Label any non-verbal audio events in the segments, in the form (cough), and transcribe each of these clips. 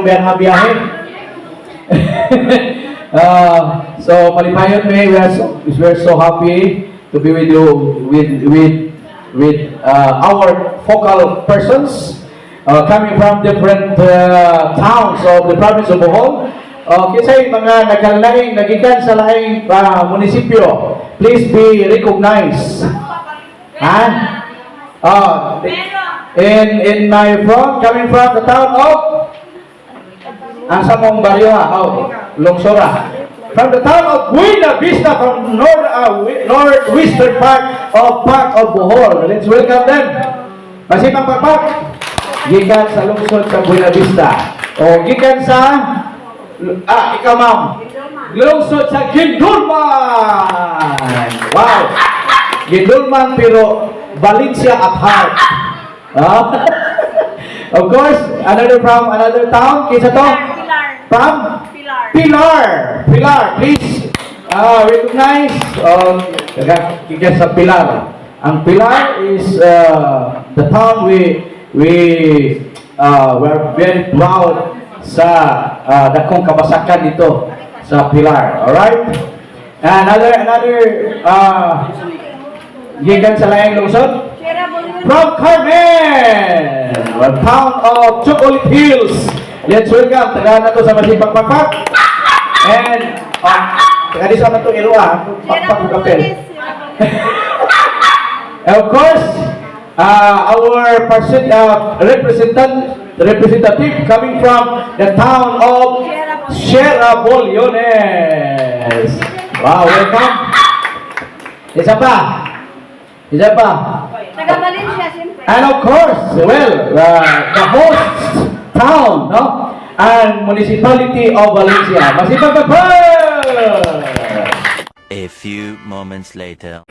Mga biyahe? uh, (laughs) so, palipayon me, we are so, we are so happy to be with you, with, with, with uh, our focal persons uh, coming from different uh, towns of the province of Bohol. Uh, kinsay mga nagkalaing, nagikan sa laing uh, munisipyo, please be recognized. Ha? Uh, in, in my front, coming from the town of ang sa mong baryo ha, oh, Lungsora. From the town of Buena Vista from north, uh, northwestern part of Park of Bohol. Let's welcome them. Masipang pagpak. Gikan sa lungsod sa Buena Vista. O gikan sa ah, ikaw ma'am. Lungsod sa Gindulman. Wow. Gindulman pero Valencia at heart. Ah. (laughs) of course, another from another town. Kisa to? Pilar. From? Pilar. Pilar. Pilar, please. Uh, recognize. Uh, kaya sa Pilar. Ang Pilar is uh, the town we we uh, we're very proud sa uh, dakong kabasakan dito sa Pilar. Alright? Another another uh, gigan sa layang lungsod. From Carmen, the town of Chocolate Hills. Let's welcome, taga na to sa Masipang Pakpak. And, uh, taga di sa man to iluwa, kapel. Of course, uh, our person, uh, representant, representative coming from the town of Sierra Boliones. Wow, welcome. Isa pa. Isa pa. And of course, well, uh, the host town, no? And municipality of Valencia. Masipag pa A few moments later.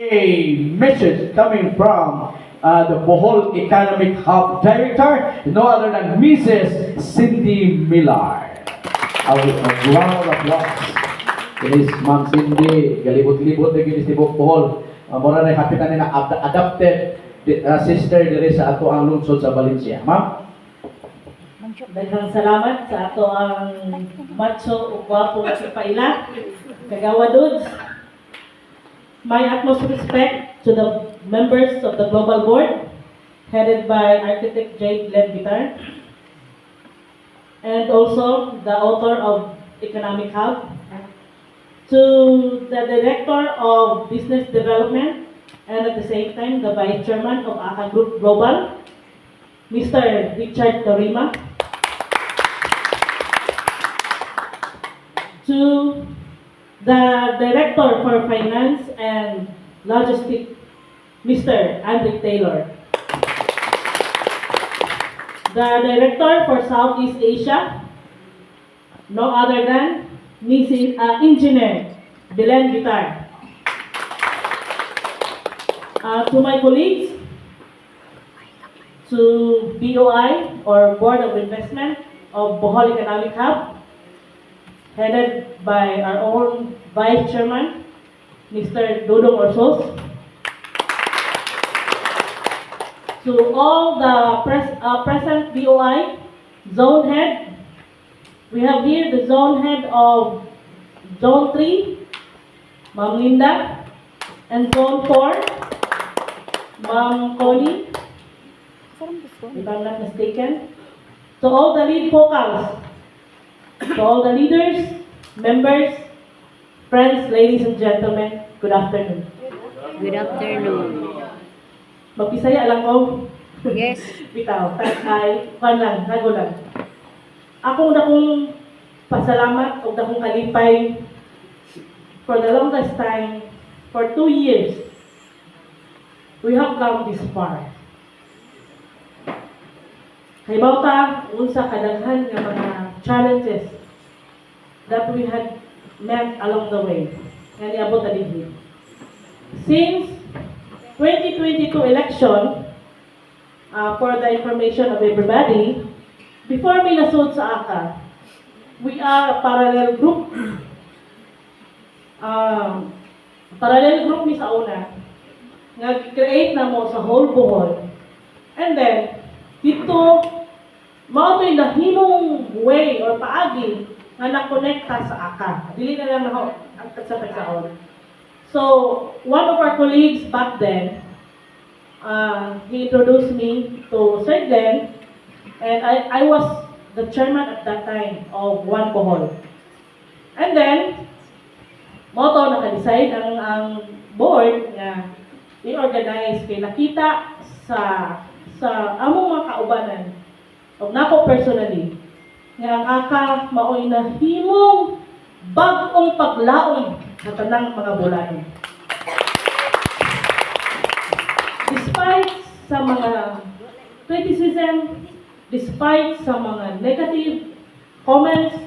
A message coming from uh, the Bohol Economic Hub Director, no other than Mrs. Cindy Millar. A, a round of applause. Yes, Ma'am Cindy, galibot-libot na ginis tibok Bohol. Uh, mura na kapitan nila ad- adopted di- uh, sister diri sa ato ang lungsod sa Valencia. Ma'am? Daghang salamat sa ato ang macho o gwapo si Paila. Kagawa dudes. My utmost respect to the members of the Global Board, headed by Architect Jade Glenn Vitar, and also the author of Economic Hub, to the Director of Business Development, and at the same time, the Vice Chairman of ACA Group Global, Mr. Richard Torima, to the Director for Finance and Logistics, Mr. Andre Taylor. The Director for Southeast Asia, no other than Mrs. Uh, Engineer Belen Vitar. Uh, to my colleagues, to BOI or Board of Investment of Bohol Economic Hub, headed by our own Vice Chairman, Mr. Dodong Orsos. To all the pres- uh, present BOI zone head, we have here the zone head of Zone 3, Ma'am Linda, and Zone 4, Ma'am Connie, if I'm not mistaken. To all the lead focals, to all the leaders, members, friends, ladies and gentlemen, good afternoon. Good afternoon. Magbisaya lang ko. Yes. (laughs) Bitaw, ay, kwan lang, nago lang. Ako dakong pasalamat o dakong kalipay for the longest time, for two years, we have come this far. Kay Bauta, unsa kadaghan nga mga challenges that we had met along the way. Nga niabot na dinhi. Since 2022 election, uh, for the information of everybody, before me nasod sa ACA, we are a parallel group. Um, parallel group ni sa una, nga create na mo sa whole Bohol. And then, dito, mao to'y nahimong way or paagi nga nakonekta sa AKA. Dili na lang ako ang sa pagkaon. So, one of our colleagues back then, uh, he introduced me to Sir Glenn, and I, I was the chairman at that time of One Bohol. And then, moto naka-decide ang, ang board nga i-organize kay nakita sa sa among mga kaubanan o nako personally nga ang aka maoy nahimong bag-ong paglaom sa tanang mga bulan. Despite sa mga criticism, despite sa mga negative comments,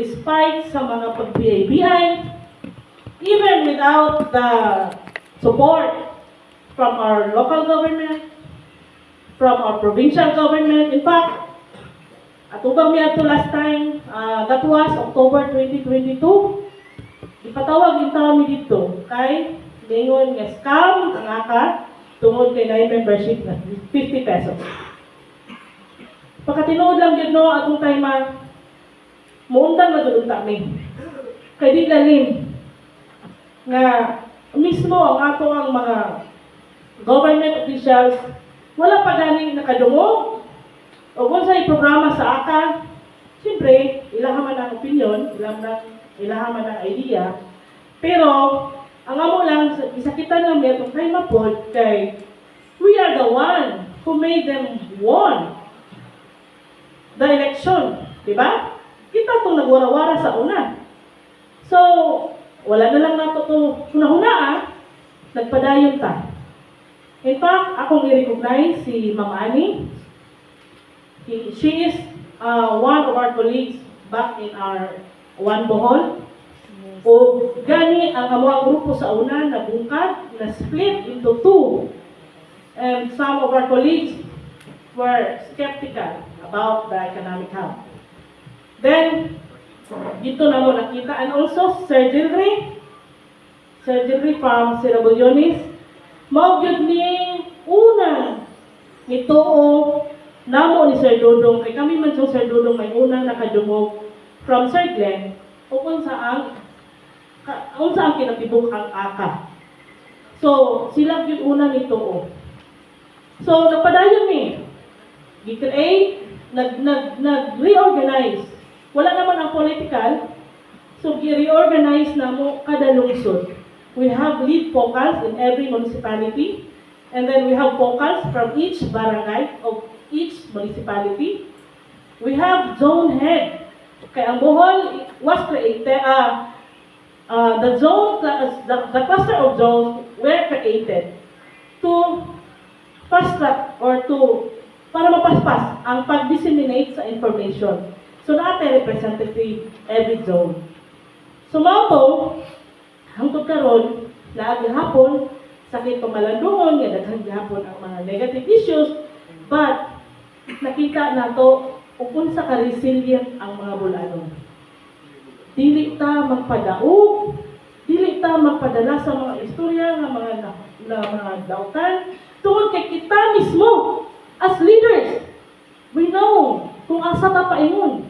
despite sa mga pag-BI, even without the support from our local government, from our provincial government. In fact, at ubang to last time, uh, that was October 2022, ipatawag yung tao dito kay Lingon nga scam ang aka tungod kay na membership na 50 pesos. Pagkatinuod lang yun no, atong time ah, muundang na doon kami. Kay di lalim nga mismo ang ato ang mga government officials wala pa ganing nakadungog o kung sa programa sa AKA, siyempre, ilahan man ang opinion, ilahan man, ilahan man ang idea, pero, ang amo lang, sa- isakitan may itong kay Mapod, kay, we are the one who made them won the election, di ba? Kita itong nagwara-wara sa una. So, wala na lang nato to hunahuna ah, nagpadayon ta. In fact, akong i-recognize si Ma'am Annie. He- She is uh, one of our colleagues back in our One Bohol. O gani ang amuang grupo sa una na bungkad, na split into two. And some of our colleagues were skeptical about the economic hub. Then, dito na mo nakita. And also, Sir Gilry, Sir Gilry from Sierra Bullones, mao gyud ni una nito o namo ni Sir Dudong kay kami man sa Sir Dudong may unang nakadungog from Sir Glenn o kung saan ka, kung saan kinatibok ang aka. So, sila gyud una nito o. So, napadayon ni gi-create, nag, nag, nag-reorganize. Wala naman ang political, so gi-reorganize na mo kada lungsod. We have lead focus in every municipality, and then we have focus from each barangay of each municipality. We have zone head. Kaya ang Bohol was created, uh, uh, the zone, the, the, the cluster of zones were created to fast track or to para mapaspas ang pag-disseminate sa information. So, natin representative every zone. So, mao to, hangtod karon na gihapon sakit pamalandungon nga daghan gihapon ang mga negative issues. But nakita nato kung unsa ka resilient ang mga bulanon dili ta magpadaog dili ta magpadala sa mga istorya nga mga na, na mga dautan. Tungod kay kita mismo as leaders we know kung asa ta paingon.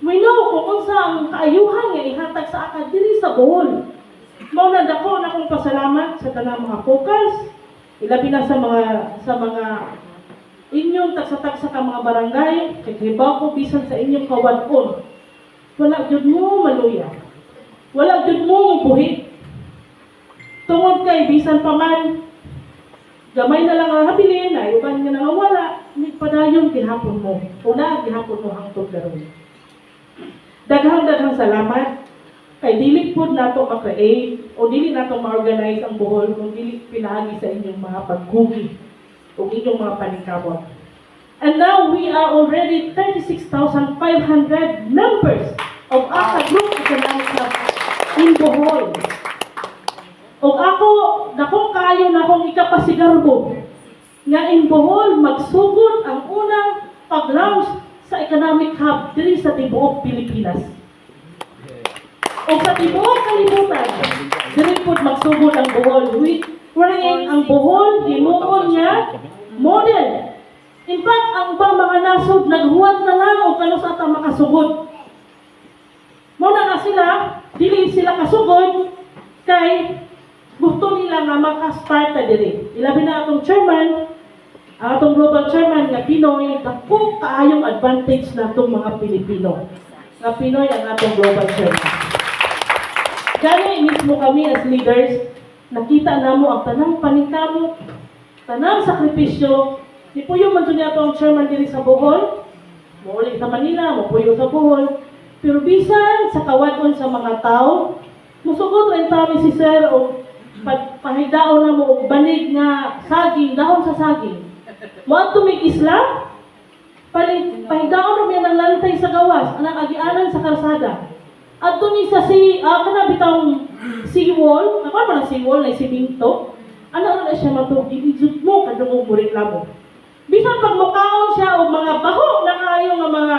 We know kung unsa ang kaayuhan nga ihatag sa akad diri sa Bohol mao na dako na akong pasalamat sa tanang mga focus ilabi na sa mga sa mga inyong tagsa-tagsa ka mga barangay kay ko bisan sa inyong kawadon. Wala jud mo maluya. Wala jud mo buhi tungod kay bisan pa man gamay na lang ang habilin na uban nga nangawala ni padayon gihapon mo. Una gihapon mo hangtod karon daghang daghang salamat kay dili pod nato ma-create o dili nato ma-organize ang buhol kung dili pinagi sa inyong mga pagkugi o inyong mga panikabot. And now we are already 36,500 members of ACA Group Economic Hub in Bohol. O ako, dakong kayo na akong ikapasigarbo nga in Bohol magsugod ang unang pag-launch sa Economic Hub diri sa tibuok Pilipinas. O sa tibuok kalibutan, diri pod magsugod ang Bohol. We, wherein ang Bohol hinuon niya model In fact, ang ba mga nasod, naghuwat na lang o kanos ata makasugod. Muna nga sila, dili sila kasugod, kay gusto nila nga makastart na diri. Ilabi na atong chairman, atong global chairman nga Pinoy, dako kaayong advantage na mga Pilipino. Nga Pinoy ang atong global chairman. Gani mismo kami as leaders, nakita namo ang tanang paningkamo, tanang sakripisyo, po yung man ang chairman diri sa Bohol, Muli sa Manila, mapuyo sa Bohol, pero bisan sa kawadon sa mga tao, musugot rin tami si Sir o pahidaon na mo og banig nga saging, dahon sa saging. Mo tumig isla, pahidaon mo yan ang lantay sa gawas, anang agianan sa karsada. At ni sa si, ah, kana bitang seawall, ako man seawall na siminto, ano na siya matug, ibijut mo, kadungog mo reklamo. Bisan pag mukaon siya o mga baho na kayo nga mga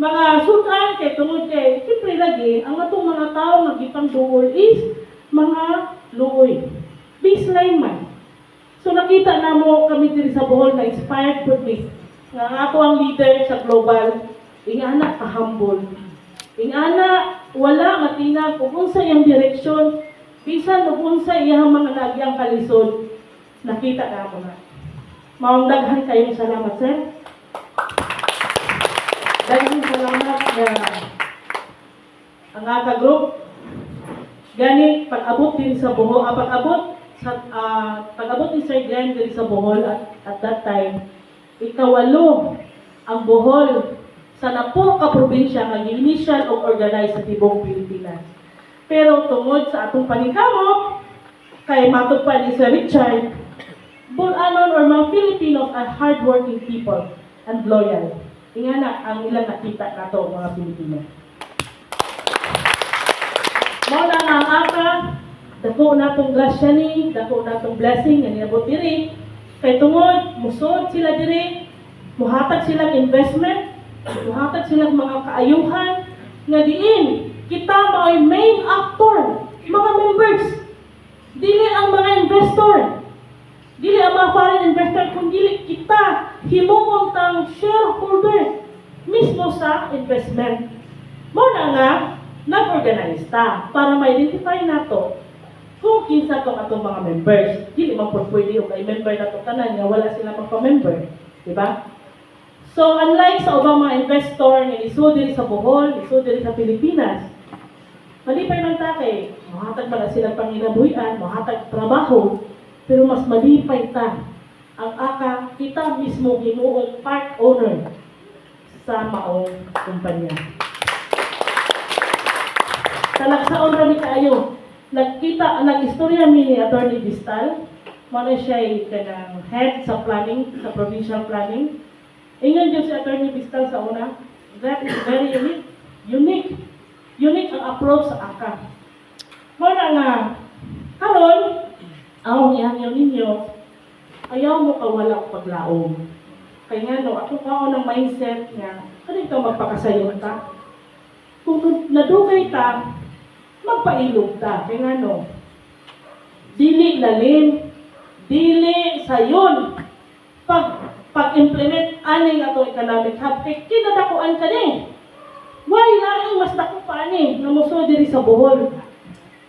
mga sudan kay tungod kay siyempre lagi ang atong mga tao nga gipang duol is mga luoy. Baseline man. So nakita na mo kami diri sa Bohol na inspired po me. Nga ako ang leader sa global, ingana ka humble. Ingana wala matina kung unsa iyang direksyon, bisan ug unsa iyang mga nagyang kalisod, nakita na mo na. Maong daghan kayong salamat, sir. Daghang salamat na ang aka group. Gani pag-abot din sa Bohol, ah, pag-abot sa ah, pag-abot ni Sir Glenn din sa Bohol at, at that time, ikawalo ang Bohol sa napo ka probinsya nga initial o organized sa tibong Pilipinas. Pero tungod sa atong paningkamot, kay matod pa ni Sir Richard, Bulanon or mga Filipinos are hardworking people and loyal. Ingana ang ilang nakita nato mga Pilipino. Mao na ang aka, dako natong grasya ni, dako natong blessing nga niabot diri. Kay tungod, musod sila diri, muhatag silang investment, muhatag silang mga kaayuhan, nga diin, kita mao'y main actor, mga members. Dili ang mga investor. Dili ang mga foreign investor, kung dili kita himuon tang shareholder mismo sa investment. Mo na nga, nag-organize ta para ma-identify nato kung kinsa tong atong mga members. Dili man pwede o kay member na to tanan nga wala sila magpa-member. Di ba? So, unlike sa ubang mga investor nga iso diri sa Bohol, iso diri sa Pilipinas, malipay man ta kay mahatag man na silang panginabuhian, mahatag trabaho, pero mas malipay ta ang aka kita mismo himuong part owner sa maong kumpanya. Talagsaon rami kaayo. Nagkita, nag-istorya mi ni Attorney Distal, muna siya ay head sa planning, sa provincial planning. Ingon dyan si Attorney Distal sa una, that is very unique. Unique. Unique ang approach sa AKA. Muna nga, karon, ang ihangyo ninyo, ayaw mo kawala og paglaom. Kaya nga no, ako kao ng mindset nga, kani ka magpakasayon ta. Kung nadugay ta, magpailog ta. Kaya nga no, dili lalim, dili sayon. Pag pag-implement ani nga itong economic hub, kay kinadakuan ka ni. Why laing mas dako pa ani, nga muso diri sa Bohol.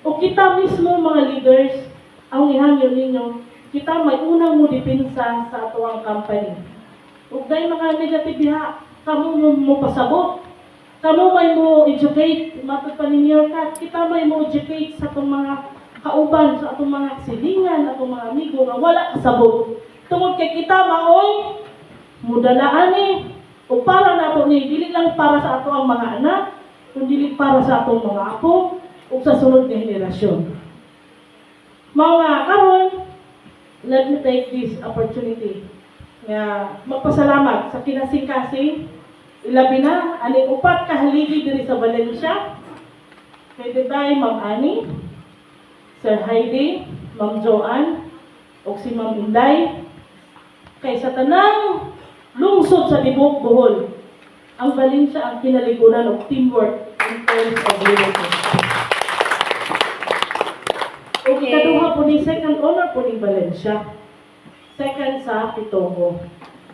O kita mismo mga leaders, ang ihangyo ninyo, kita may unang mo dipinsa sa atuang company. Ug day mga negative diha, kamo mo, mo pasabot. Kamo may mo educate, matod pa ninyo ka, kita may mo educate sa itong mga kauban, sa atong mga silingan, atong mga amigo, nga wala kasabot. Tungod kay kita maoy, mudalaan ni, o para nato ni, dili lang para sa ato ang mga anak, kundi para sa atong mga apo, o sa sunod nga henerasyon. Mga karon, let me take this opportunity nga magpasalamat sa kinasing-kasing ilabi na aning upat ka haligi diri sa Valencia. Kay Diday Ma'am Ani Sir Heidi Ma'am Joanne o si Ma'am Inday kay sa tanang lungsod sa Tibok Bohol ang Valencia ang kinaliguran of teamwork in terms of. O Okay. ikaduha po ni second honor po ni Valencia. Second sa Pitogo.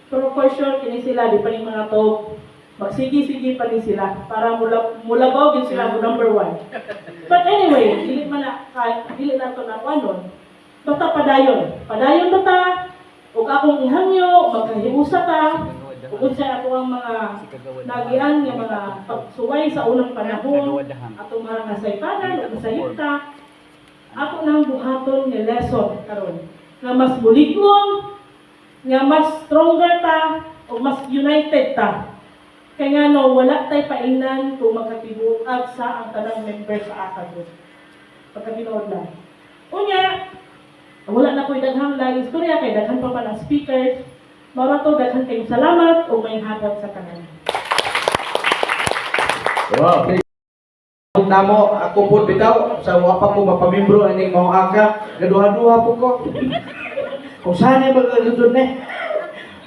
Pero for sure, kini sila, di pa ni mga to, magsigi-sige pa ni sila para mula mulabaw din sila mo number one. But anyway, dili man na dili na to na kanon. Basta padayon. Padayon na ta. Ug akong ihangyo, magkahiusa ta. Ug unsa ato ang mga nagian nga mga pagsuway sa unang panahon, atong mga nasaypanan ug nasayta. Ako nang buhaton nga lesson karon nga mas buligon, nga mas stronger ta o mas united ta. Kaya nga no, wala tay painan kung magkatibuag sa ang tanang member sa ACAD. Pagkatinood lang. Unya, wala na ko'y daghang lang istorya kay daghan pa pa ng speakers. Mara to daghan kayong salamat o may hatag sa tanan. Wow. Okay. Namo ako po bitaw sa wapa ko mapamimbro ani mo aka gaduha-duha po ko. (laughs) Kung saan ay magkakatun eh.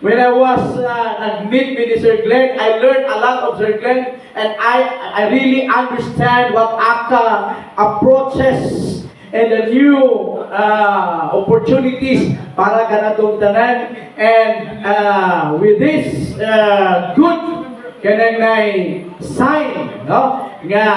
When I was uh, at meet with Sir Glenn, I learned a lot of Sir Glenn and I I really understand what ACA approaches and the new uh, opportunities para ganatong tanan. And uh, with this uh, good kanang nay sign no? Nga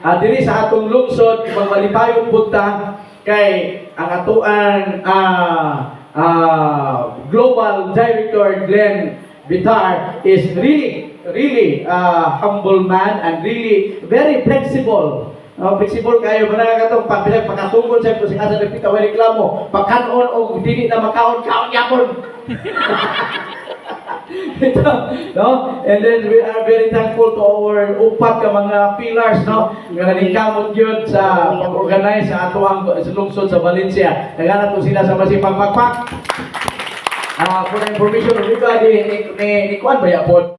uh, diri sa atong lungsod mamalipayon punta kay ang atuan ah ah, global director Glenn Vitar is really really uh, humble man and really very flexible No, flexible kayo ba na katong pagbilang pagkatungkol sa kung asa na pita way reklamo pagkanon o dili na makaon kaon yapon (laughs) no? And then we are very thankful to our upat ka mga pillars, no? Nga nanikamot yun sa pag-organize sa atuang lungsod sa Valencia. Naghanap po sila sa masipag pagpak. Ah, for the information of everybody, ni, ni, ni Kwan ba?